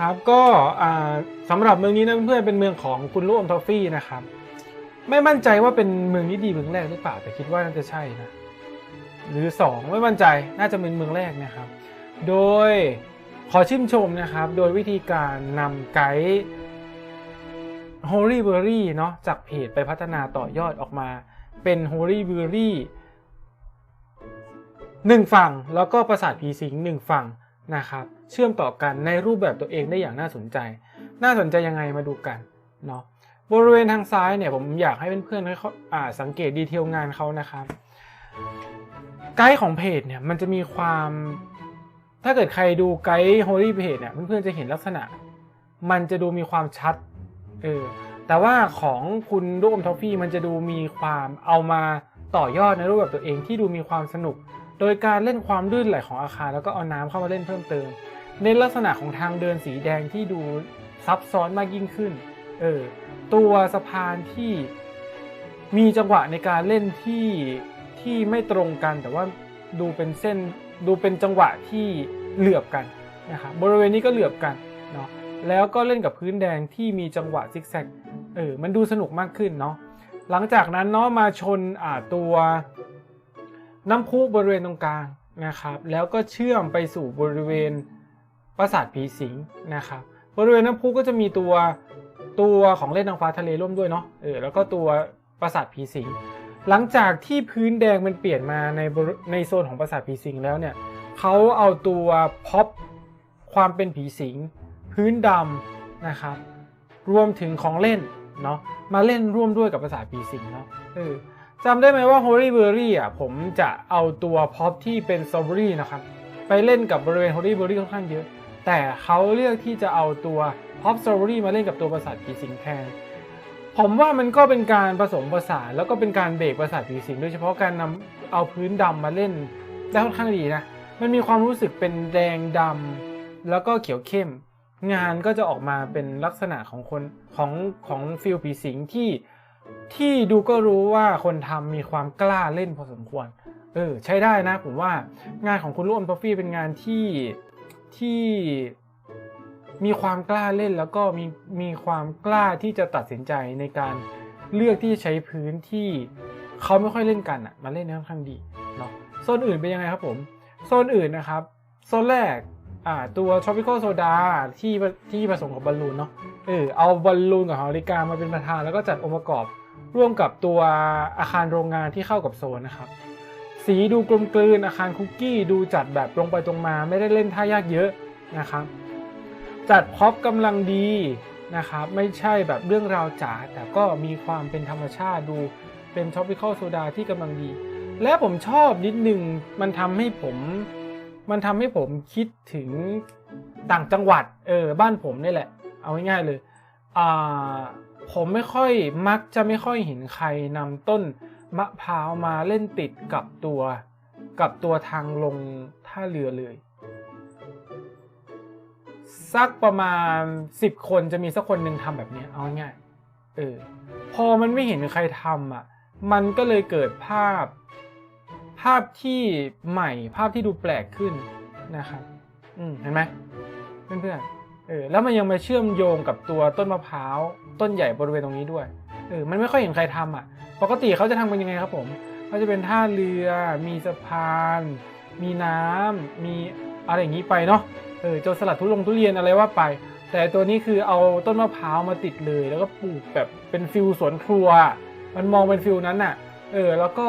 นะครับก็อ่าสำหรับเมืองนี้นะเพื่อนเป็นเมืองของคุณลูกอมทอฟฟี่นะครับ ไม่มั่นใจว่าเป็นเมืองนี้ดีเมืองแรกหรือเปล่าแต่คิดว่าน่าจะใช่นะหรือสองไม่มั่นใจน่าจะเป็นเมืองแรกนะครับ โดยขอชื่นชมนะครับ โดยวิธีการนำไกด์ Holy b e r r y เนาะจากเพจไปพัฒนาต่อยอดออกมาเป็น Holy b e r r y หนึ่งฝั่งแล้วก็ปราสาทผีสิงหนึ่งฝั่งนะครับ เชื่อมต่อกันในรูปแบบตัวเองได้อย่างน่าสนใจ น่าสนใจยังไงมาดูกันเนาะบริเวณทางซ้ายเนี่ยผมอยากให้เพื่อนๆเขาอ่าสังเกตดีเทลงานเขานะครับไกด์ของเพจเนี่ยมันจะมีความถ้าเกิดใครดูไกด์ Holy Page เนี่ยเพื่อนๆจะเห็นลักษณะ มันจะดูมีความชัดเออแต่ว่าของคุณลูกอมทอฟฟี่มันจะดูมีความเอามาต่อยอดในรูปแบบตัวเองที่ดูมีความสนุก โดยการเล่นความลื่นไหลของอาคารแล้วก็เอาน้ำเข้ามาเล่นเพิ่มเติม ในลักษณะของทางเดินสีแดงที่ดูซับซ้อนมากยิ่งขึ้น เออ ตัวสะพานที่มีจังหวะในการเล่นที่ที่ไม่ตรงกัน แต่ว่าดูเป็นเส้นดูเป็นจังหวะที่เหลือบกันนะครับบริเวณนี้ก็เหลือบกันเนาะแล้วก็เล่นกับพื้นแดงที่มีจังหวะซิกแซกเออมันดูสนุกมากขึ้นเนาะหลังจากนั้นเนาะมาชนอ่าตัวน้ำพุบริเวณตรงกลางนะครับ แล้วก็เชื่อมไปสู่บริเวณ ปราสาทผีสิงนะครับบริเวณน้ำพุก็จะมีตัวตัวของเล่นนางฟ้าทะเลร่วมด้วยเนาะเออแล้วก็ตัวปราสาทผีสิงหลังจากที่พื้นแดงมันเปลี่ยนมาในในโซนของปราสาทผีสิงแล้วเนี่ยเขาเอาตัวพ็อปความเป็นผีสิง พื้นดำนะครับรวมถึงของเล่นเนาะมาเล่นร่วมด้วยกับปราสาทผีสิงเนาะเออจำได้ไหมว่า Holy Berry อะผมจะเอาตัวพ็อปที่เป็นสตรอเบอรี่นะครับ ไปเล่นกับบริเวณ Holy Berry ค่อนข้างเยอะ แต่เขาเลือกที่จะเอาตัวพ็อปสตรอเบอรี่มาเล่นกับตัวประสาทผีสิงแทนผมว่ามันก็เป็นการผสมผสานแล้วก็เป็นการเบรกประสาทผีสิงโดยเฉพาะการนำเอาพื้นดำมาเล่นได้ค่อนข้างดีนะ มันมีความรู้สึกเป็นแดงดำแล้วก็เขียวเข้ม งานก็จะออกมาเป็นลักษณะของคนของของฟิลผีสิงที่ที่ดูก็รู้ว่าคนทำมีความกล้าเล่นพอสมควร เออใช้ได้นะผมว่างานของคุณลูกอมทอฟฟี่เป็นงานที่ ที่มีความกล้าเล่นแล้วก็มีมีความกล้าที่จะตัดสินใจในการเลือกที่จะใช้พื้นที่เขาไม่ค่อยเล่นกันอะมาเล่นได้ค่อนข้างดีเนาะโซนอื่นเป็นยังไงครับผมโซนอื่นนะครับโซนแรกอ่าตัว tropical soda ที่ที่ผสมกับบอลลูนเนาะเออเอาบอลลูนกับฮอริกามาเป็นประธานแล้วก็จัดองค์ประกอบร่วมกับตัวอาคารโรงงานที่เข้ากับโซนนะครับ สีดูกลมกลืนอาคารคุกกี้ดูจัดแบบตรงไปตรงมาไม่ได้เล่นท่ายากเยอะนะครับ จัดพร็อปกำลังดีนะครับไม่ใช่แบบเรื่องราวจ๋าแต่ก็มีความเป็นธรรมชาติดูเป็น tropical soda ที่กำลังดี และผมชอบนิดนึงมันทำให้ผม มันทำให้ผมคิดถึงต่างจังหวัดเออบ้านผมนี่แหละ เอาง่ายๆเลยอ่าผมไม่ค่อยมักจะไม่ค่อยเห็นใครนำต้น มะพร้าวมาเล่นติดกับตัวกับตัวทางลงท่าเรือเลย สักประมาณ 10 คนจะมีสักคนหนึ่งทำแบบนี้เอาง่ายเออพอมันไม่เห็นใครทำอะ มันก็เลยเกิดภาพ ภาพที่ใหม่ภาพที่ดูแปลกขึ้นนะครับอืมเห็นไหมเพื่อนๆเออแล้วมันยังมาเชื่อมโยงกับตัวต้นมะพร้าวต้นใหญ่บริเวณตรงนี้ด้วยเออมันไม่ค่อยเห็นใครทำอะ ปกติเขาจะทำกันยังไงครับผมเขาจะเป็นท่าเรือ มีสะพาน มีน้ำมีอะไรอย่างนี้ไปเนาะเออโจรสลัดทุลงทุเรียนอะไรว่าไป แต่ตัวนี้คือเอาต้นมะพร้าวมาติดเลย แล้วก็ปลูกแบบเป็นฟิลสวนครัว มันมองเป็นฟิลนั้นน่ะเออแล้วก็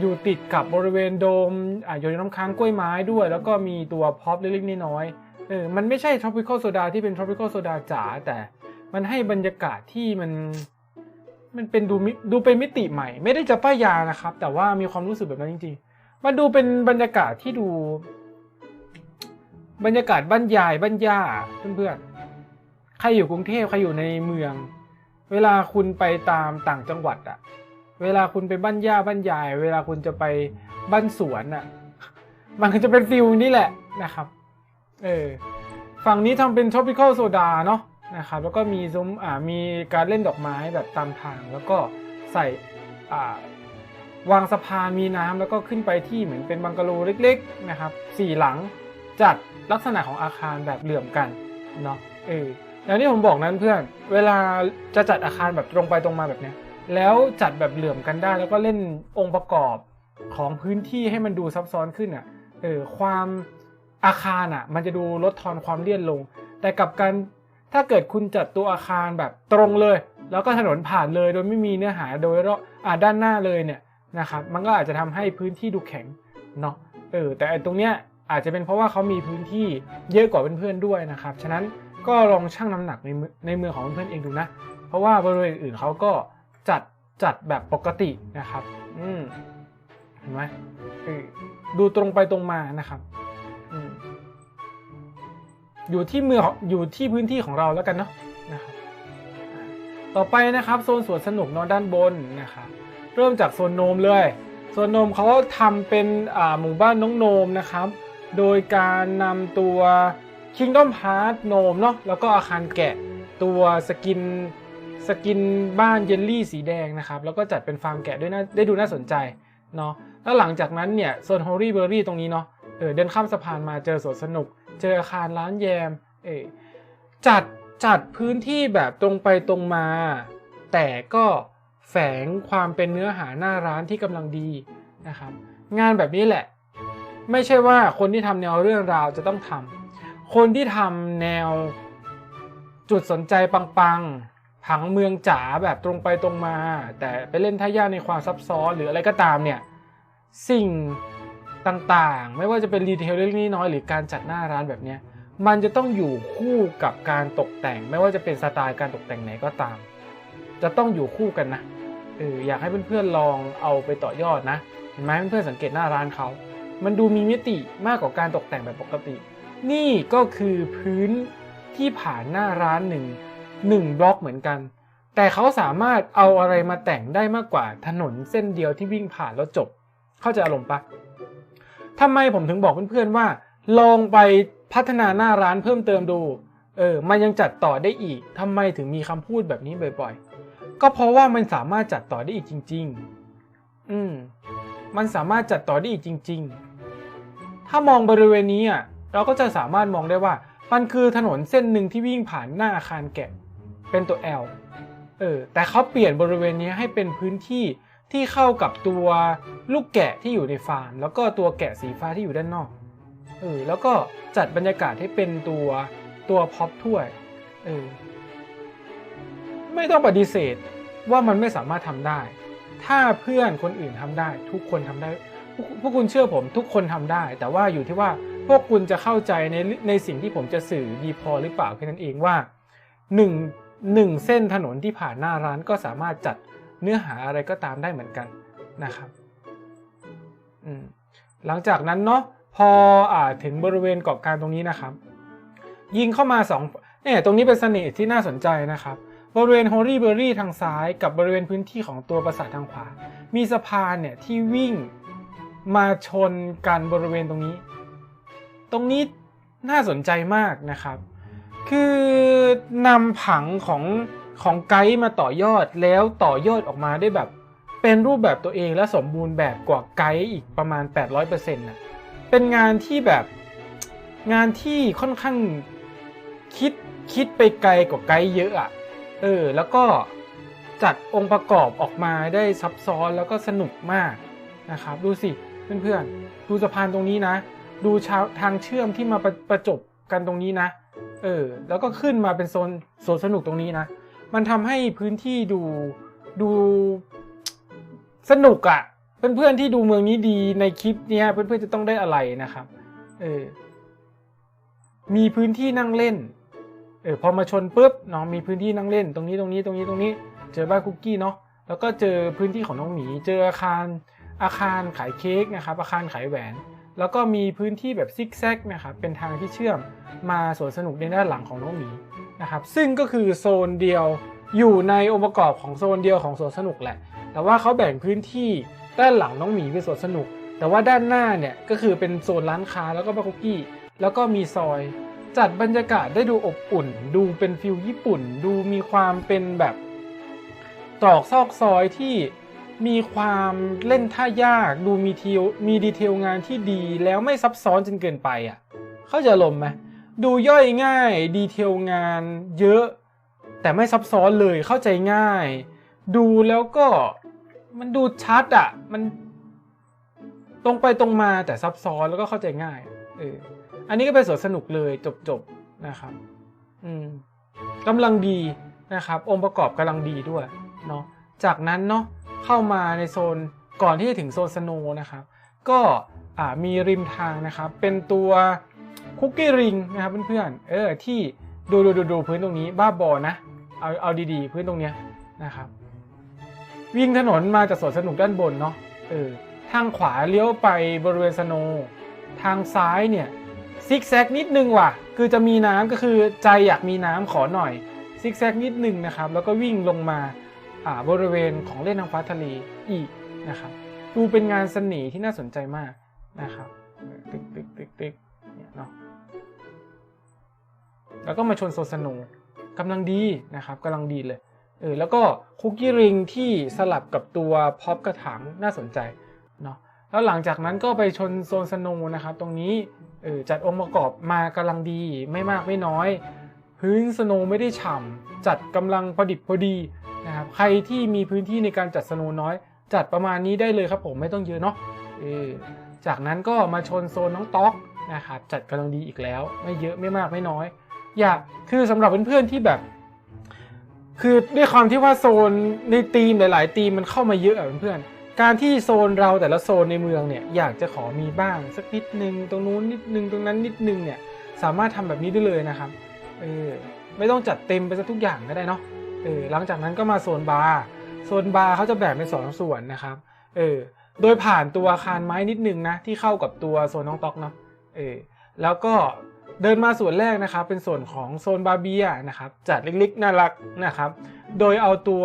อยู่ติดกับบริเวณโดมอ่าโยนน้ำค้างกล้วยไม้ด้วย แล้วก็มีตัวพ็อปเล็กๆน้อยๆเออมันไม่ใช่ tropical soda ที่เป็น tropical soda จ๋าแต่มันให้บรรยากาศที่มัน มันเป็นดูดูเป็นมิติใหม่ ไม่ได้จะป้ายยานะครับ แต่ว่ามีความรู้สึกแบบนั้นจริงๆ มันดูเป็นบรรยากาศที่ดู บรรยากาศบ้านยายบ้านย่าเพื่อนๆ ใครอยู่กรุงเทพใครอยู่ในเมือง เวลาคุณไปตามต่างจังหวัดอะเวลาคุณไปบ้านย่าบ้านยาย เวลาคุณจะไปบ้านสวนอะมันก็จะเป็นฟิลนี้แหละนะครับ เออ ฝั่งนี้ทำเป็น tropical soda เนาะ นะครับแล้วก็มีซุ้มอ่ามีการเล่นดอกไม้แบบตามทาง แล้วก็ใส่อ่าวางสะพานมีน้ำแล้วก็ขึ้นไปที่เหมือนเป็นบังกะโลเล็กๆนะครับสี่หลังจัดลักษณะของอาคารแบบเหลื่อมกันเนาะเอออย่างที่ผมบอกนั้นเพื่อนเวลาจะจัดอาคารแบบตรงไปตรงมาแบบเนี้ยแล้วจัดแบบเหลื่อมกันได้ แล้วก็เล่นองค์ประกอบของพื้นที่ให้มันดูซับซ้อนขึ้นอะเออความอาคารอะมันจะดูลดทอนความเลี่ยนลง แต่กับกัน ถ้าเกิดคุณจัดตัวอาคารแบบตรงเลย แล้วก็ถนนผ่านเลยโดยไม่มีเนื้อหาโดยรอบด้านหน้าเลยเนี่ยนะครับมันก็อาจจะทำให้พื้นที่ดูแข็งเนาะเออแต่ตรงเนี้ยอาจจะเป็นเพราะว่าเขามีพื้นที่เยอะกว่าเพื่อนๆด้วยนะครับฉะนั้นก็ลองชั่งน้ำหนักในในมือของเพื่อนๆเองดูนะ เพราะว่าบริเวณอื่นเขาก็จัดจัดแบบปกตินะครับ อืมเห็นไหมเออดูตรงไปตรงมานะครับ อยู่ที่มือองอยู่ที่พื้นที่ของเราแล้วกันเนาะนะครับต่อไปนะครับโซนสวนสนุกนอะด้านบนนะครับเริ่มจากโซนโนมเลยโซนโนมเขาทำเป็นหมู่บ้านน้องโนมนะครับ โดยการนำตัว Kingdom Hearts โนมเนาะแล้วก็อาคารแกะตัวสกินสกินบ้านเยลลี่สีแดงนะครับ แล้วก็จัดเป็นฟาร์มแกะด้วยนะได้ดูน่าสนใจเนาะแล้วหลังจากนั้นเนี่ยโซนฮอรี่เบอรี่ตรงนี้เนาะเออเดินข้ามสะพานมาเจอสวนสนุก เจออาคารร้านแยมเออจัดจัดพื้นที่แบบตรงไปตรงมา แต่ก็แฝงความเป็นเนื้อหาหน้าร้านที่กำลังดีนะครับ งานแบบนี้แหละ ไม่ใช่ว่าคนที่ทำแนวเรื่องราวจะต้องทำคนที่ทำแนวจุดสนใจปังๆ ผังเมืองจ๋าแบบตรงไปตรงมา แต่ไปเล่นท่ายากในความซับซ้อนหรืออะไรก็ตามเนี่ย สิ่ง ต่างๆ ไม่ว่าจะเป็นรีเทลเล็กน้อยหรือการจัดหน้าร้านแบบนี้มันจะต้องอยู่คู่กับการตกแต่ง ไม่ว่าจะเป็นสไตล์การตกแต่งไหนก็ตาม จะต้องอยู่คู่กันนะเอออยากให้เพื่อนๆลองเอาไปต่อยอดนะเห็นไหมเพื่อนๆสังเกตหน้าร้านเขา มันดูมีมิติมากกว่าการตกแต่งแบบปกติ นี่ก็คือพื้นที่ผ่านหน้าร้านหนึ่งหนึ่งบล็อกเหมือนกัน แต่เขาสามารถเอาอะไรมาแต่งได้มากกว่าถนนเส้นเดียวที่วิ่งผ่านแล้วจบ เข้าใจอารมณ์ปะ ทำไมผมถึงบอกเพื่อนๆว่า ลองไปพัฒนาหน้าร้านเพิ่มเติมดู เออ มันยังจัดต่อได้อีกทำไมถึงมีคำพูดแบบนี้บ่อยๆ ก็เพราะว่ามันสามารถจัดต่อได้อีกจริง ๆ อืม มันสามารถจัดต่อได้อีกจริง ๆ ถ้ามองบริเวณนี้อะ เราก็จะสามารถมองได้ว่า มันคือถนนเส้นหนึ่งที่วิ่งผ่านหน้าอาคารแกะ เป็นตัว L เออ แต่เขาเปลี่ยนบริเวณนี้ให้เป็นพื้นที่ ที่เข้ากับตัวลูกแกะที่อยู่ในฟาร์ม แล้วก็ตัวแกะสีฟ้าที่อยู่ด้านนอกเออแล้วก็จัดบรรยากาศให้เป็นตัวตัวพ็อปถ้วยเออไม่ต้องปฏิเสธว่ามันไม่สามารถทำได้ ถ้าเพื่อนคนอื่นทำได้ ทุกคนทำได้ พวกคุณเชื่อผมทุกคนทำได้ แต่ว่าอยู่ที่ว่าพวกคุณจะเข้าใจในในสิ่งที่ผมจะสื่อดีพอหรือเปล่าแค่นั้นเองว่าหนึ่งหนึ่งเส้นถนนที่ผ่านหน้าร้านก็สามารถจัด เนื้อหาอะไรก็ตามได้เหมือนกันนะครับหลังจากนั้นเนาะพออถึงบริเวณเกาะกลางตรงนี้นะครับ ยิงเข้ามาสองเนี่ยตรงนี้เป็นเสน่ห์ที่น่าสนใจนะครับ บริเวณฮอรี่เบอรี่ทางซ้ายกับบริเวณพื้นที่ของตัวปราสาททางขวา มีสะพานเนี่ยที่วิ่งมาชนกันบริเวณตรงนี้ ตรงนี้น่าสนใจมากนะครับ คือนำผังของ ของไกด์มาต่อยอดแล้วต่อยอดออกมาได้แบบ เป็นรูปแบบตัวเองและสมบูรณ์แบบกว่าไกด์อีกประมาณ 800%นะเป็นงานที่แบบงานที่ค่อนข้างคิดคิดไปไกลกว่าไกด์เยอะอะ่ะเออแล้วก็จัดองค์ประกอบออกมาได้ซับซ้อนแล้วก็สนุกมากนะครับ ดูสิเพื่อนๆดูสะพานตรงนี้นะ ดูชาวทางเชื่อมที่มาประประจบกันตรงนี้นะ เออ แล้วก็ขึ้นมาเป็นโซนโซนสนุกตรงนี้นะ มันทำให้พื้นที่ดูดูสนุกอะ่ะ เพื่อนๆที่ดูเมืองนี้ดีในคลิปเนี้ยเพื่อนๆจะต้องได้อะไรนะครับ เออ มีพื้นที่นั่งเล่น เออพอมาชนปุ๊บเนาะมีพื้นที่นั่งเล่น ตรงนี้ตรงนี้ตรงนี้ตรงนี้ เจอบ้านคุกกี้เนาะ แล้วก็เจอพื้นที่ของน้องหมี เจออาคารอาคารขายเค้กนะครับ อาคารขายแหวน แล้วก็มีพื้นที่แบบซิกแซกนะครับเป็นทางที่เชื่อมมาสวนสนุกในด้านหลังของน้องหมีนะครับซึ่งก็คือโซนเดียวอยู่ในองค์ประกอบของโซนเดียวของสวนสนุกแหละ แต่ว่าเขาแบ่งพื้นที่ด้านหลังน้องหมีเป็นสวนสนุก แต่ว่าด้านหน้าเนี่ยก็คือเป็นโซนร้านค้าแล้วก็บาร์คุกกี้ แล้วก็มีซอย จัดบรรยากาศได้ดูอบอุ่น ดูเป็นฟิลญี่ปุ่น ดูมีความเป็นแบบตรอกซอกซอยที่ มีความเล่นท่ายากดูมีทีมีดีเทลงานที่ดีแล้วไม่ซับซ้อนจนเกินไปอะ เข้าใจลมไหมดูย่อยง่ายดีเทลงานเยอะ แต่ไม่ซับซ้อนเลยเข้าใจง่าย ดูแล้วก็มันดูชัดอะ่ะ มันตรงไปตรงมาแต่ซับซ้อนแล้วก็เข้าใจง่ายเอออันนี้ก็เป็นส่วนสนุกเลยจบๆนะครับ อืมกำลังดีนะครับ องค์ประกอบกำลังดีด้วยเนาะจากนั้นเนาะ เข้ามาในโซนก่อนที่จะถึงโซนสโนนะครับ ก็มีริมทางนะครับ เป็นตัวคุกกี้ริงนะครับเพื่อนๆเออที่ดูดูดูดูพื้นตรงนี้บ้าบอนะเอาเอาดีๆ พื้นตรงเนี้ยนะครับวิ่งถนนมาจากสวนสนุกด้านบนเนาะเออทางขวาเลี้ยวไปบริเวณสโนทางซ้ายเนี่ยซิกแซกนิดนึงว่ะ คือจะมีน้ำก็คือใจอยากมีน้ำขอหน่อยซิกแซกนิดนึงนะครับ แล้วก็วิ่งลงมา บริเวณของเล่นทางฟ้าทะเลอีกนะครับ ดูเป็นงานสน่ห์ที่น่าสนใจมากนะครับตึกตึกตึกตึกเนี่ยเนาะแล้วก็มาชนโซสโนว์กำลังดีนะครับกำลังดีเลยเออแล้วก็คุกกี้ริงที่สลับกับตัวพ็อปกระถางน่าสนใจเนาะแล้วหลังจากนั้นก็ไปชนโซนสโนว์นะครับ ตรงนี้เออจัดองค์ประกอบมากำลังดีไม่มากไม่น้อย พื้นสโนว์ไม่ได้ฉ่ำจัดกำลังพอดิบพอดี นะครับใครที่มีพื้นที่ในการจัดสโนว์น้อย จัดประมาณนี้ได้เลยครับผมไม่ต้องเยอะเนาะเออจากนั้นก็มาชนโซนน้องต๊อกนะครับจัดกำลังดีอีกแล้ว ไม่เยอะไม่มากไม่น้อย อยากคือสำหรับเพื่อนๆที่แบบ คือด้วยความที่ว่าโซนในทีมหลายๆทีมมันเข้ามาเยอะอะเพื่อนๆการที่โซนเราแต่ละโซนในเมืองเนี่ยอยากจะขอมีบ้างสักนิดนึงตรงนู้นนิดนึงตรงนั้นนิดนึงเนี่ยสามารถทำแบบนี้ได้เลยนะครับเออไม่ต้องจัดเต็มไปซะทุกอย่างก็ได้เนาะ เออหลังจากนั้นก็มาโซนบาร์โซนบาร์เขาจะแบ่งเป็นสองส่วนนะครับเออโดยผ่านตัวอาคารไม้นิดนึงนะที่เข้ากับตัวโซนน้องต๊อกเนาะเออแล้วก็เดินมาส่วนแรกนะครับ เป็นส่วนของโซนบาร์เบียนะครับจัดเล็กๆน่ารักนะครับ โดยเอาตัว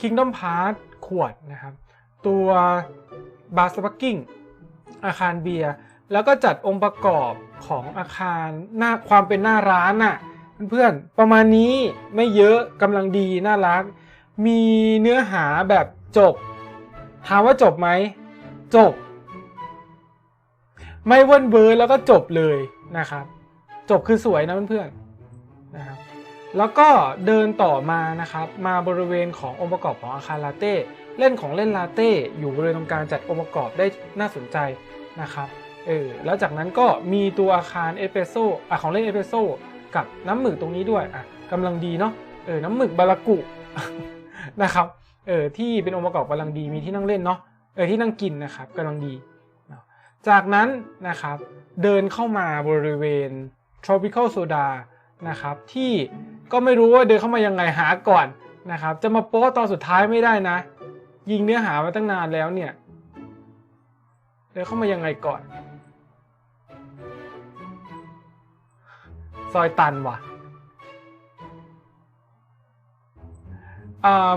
Kingdom Pass ขวดนะครับ ตัวบาร์สปักกิ้งอาคารเบียร์แล้วก็จัดองค์ประกอบของอาคารหน้าความเป็นหน้าร้านน่ะ เพื่อนๆ ประมาณนี้ไม่เยอะกำลังดีน่ารัก มีเนื้อหาแบบจบ ถามว่าจบไหม จบ ไม่เว่นเบอร์แล้วก็จบเลยนะครับ จบคือสวยนะเพื่อนๆนะครับแล้วก็เดินต่อมานะครับ มาบริเวณขององค์ประกอบของอาคารลาเต้เล่นของเล่นลาเต้อยู่บริเวณตรงกลางจัดองค์ประกอบได้น่าสนใจนะครับเออแล้วจากนั้นก็มีตัวอาคารเอสเปรสโซ่อะของเล่นเอสเปรสโซ่ กับน้ำหมึกตรงนี้ด้วยอะกำลังดีเนาะเออน้ำหมึกบารากุนะครับเออที่เป็นองค์ประกอบกำลังดีมีที่นั่งเล่นเนาะเออที่นั่งกินนะครับกำลังดีจากนั้นนะครับเดินเข้ามาบริเวณ tropical soda นะครับที่ก็ไม่รู้ว่าเดินเข้ามายังไงหาก่อนนะครับจะมาโป๊ตอนสุดท้ายไม่ได้นะ ยิงเนื้อหามาตั้งนานแล้วเนี่ยเดินเข้ามายังไงก่อน ซอยตันว่ะ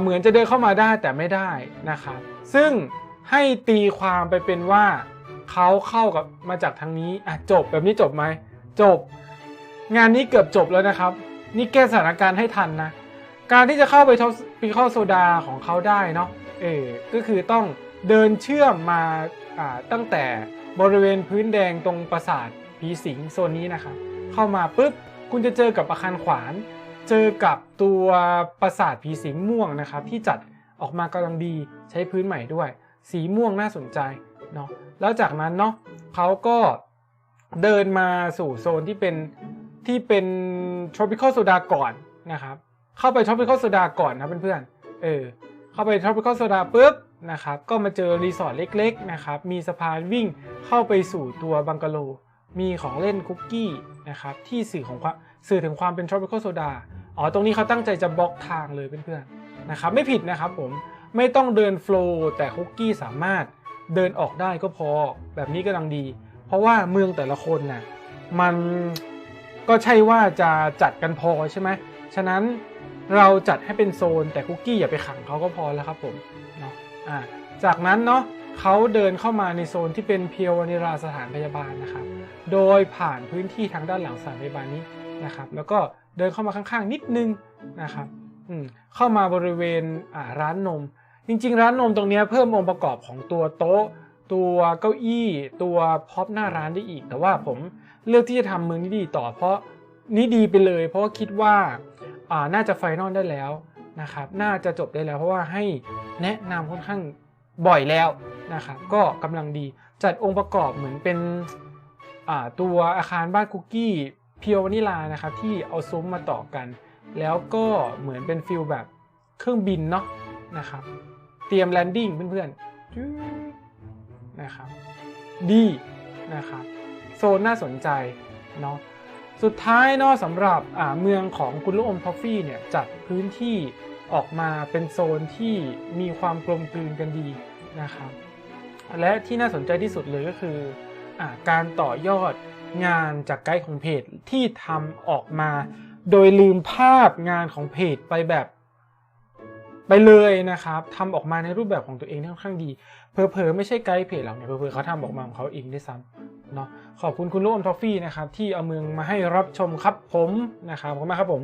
เหมือนจะเดินเข้ามาได้แต่ไม่ได้นะครับ ซึ่งให้ตีความไปเป็นว่าเขาเข้ากับมาจากทางนี้อะจบแบบนี้จบไหมจบ งานนี้เกือบจบแล้วนะครับ นี่แก้สถานการณ์ให้ทันนะ การที่จะเข้าไปท็อปปีคอโซดาของเขาได้เนาะเออก็คือต้องเดินเชื่อมมาอ่าตั้งแต่บริเวณพื้นแดงตรงปราสาทผีสิงโซนนี้นะครับ เข้ามาปุ๊บ คุณจะเจอกับอาคารขวาน เจอกับตัวปราสาทผีสิงม่วงนะครับที่จัดออกมากำลังดีใช้พื้นใหม่ด้วย สีม่วงน่าสนใจเนาะแล้วจากนั้นเนาะเขาก็เดินมาสู่โซนที่เป็นที่เป็น tropical soda ก่อนนะครับ เข้าไป tropical soda ก่อนนะเพื่อนๆเออเข้าไป tropical soda ปุ๊บนะครับก็มาเจอรีสอร์ทเล็กๆนะครับมีสะพานวิ่งเข้าไปสู่ตัวบังกะโล มีของเล่นคุกกี้นะครับที่สื่อของความสื่อถึงความเป็น tropical soda อ๋อตรงนี้เขาตั้งใจจะบล็อกทางเลยเพื่อนๆนะครับไม่ผิดนะครับผมไม่ต้องเดินโฟล์แต่คุกกี้สามารถเดินออกได้ก็พอแบบนี้กำลังดี เพราะว่าเมืองแต่ละคนน่ะมันก็ใช่ว่าจะจัดกันพอใช่ไหมฉะนั้นเราจัดให้เป็นโซนแต่คุกกี้อย่าไปขังเขาก็พอแล้วครับผมเนาะอ่าจากนั้นเนาะ เขาเดินเข้ามาในโซนที่เป็นเพียววานิลาสถานพยาบาลนะครับ โดยผ่านพื้นที่ทางด้านหลังสถานพยาบาลนี้นะครับ แล้วก็เดินเข้ามาข้างๆนิดนึงนะครับเข้ามาบริเวณร้านนม จริง ๆ ร้านนมตรงนี้เพิ่มองค์ประกอบของตัวโต๊ะ ตัวเก้าอี้ตัวพ็อปหน้าร้านได้อีก แต่ว่าผมเลือกที่จะทำเมืองนี้ดีต่อเพราะนี้ดีไปเลย เพราะว่าคิดว่าอ่าน่าจะไฟนอลได้แล้วนะครับ น่าจะจบได้แล้วเพราะว่าให้แนะนำค่อนข้างบ่อยแล้ว นะครับก็กำลังดีจัดองค์ประกอบเหมือนเป็นตัวอาคารบ้านคุกกี้เพียววานิลานะครับที่เอาซุ้มมาต่อกัน แล้วก็เหมือนเป็นฟิลแบบเครื่องบินเนาะนะครับเตรียมแลนดิ้งเพื่อนๆนะครับดีนะครับโซนน่าสนใจเนาะสุดท้ายเนาะสำหรับเมืองของคุณลูกอมทอฟฟี่เนี่ยจัดพื้นที่ออกมาเป็นโซนที่มีความกลมกลืนกันดีนะครับ และที่น่าสนใจที่สุดเลยก็คืออการต่อยอดงานจากไกด์ของเพจที่ทำออกมา โดยลืมภาพงานของเพจไปแบบ ไปเลยนะครับทำออกมาในรูปแบบของตัวเองค่อนข้างดีเพอเพอๆไม่ใช่ไกด์เพจเราเนี่ยเพอเพอๆเขาทำออกมาของเขาเองด้วยซ้ำเนาะขอบคุณคุณลูกอมทอฟฟี่นะครับที่เอาเมืองมาให้รับชมครับผมนะครับขอบคุณมากครับผม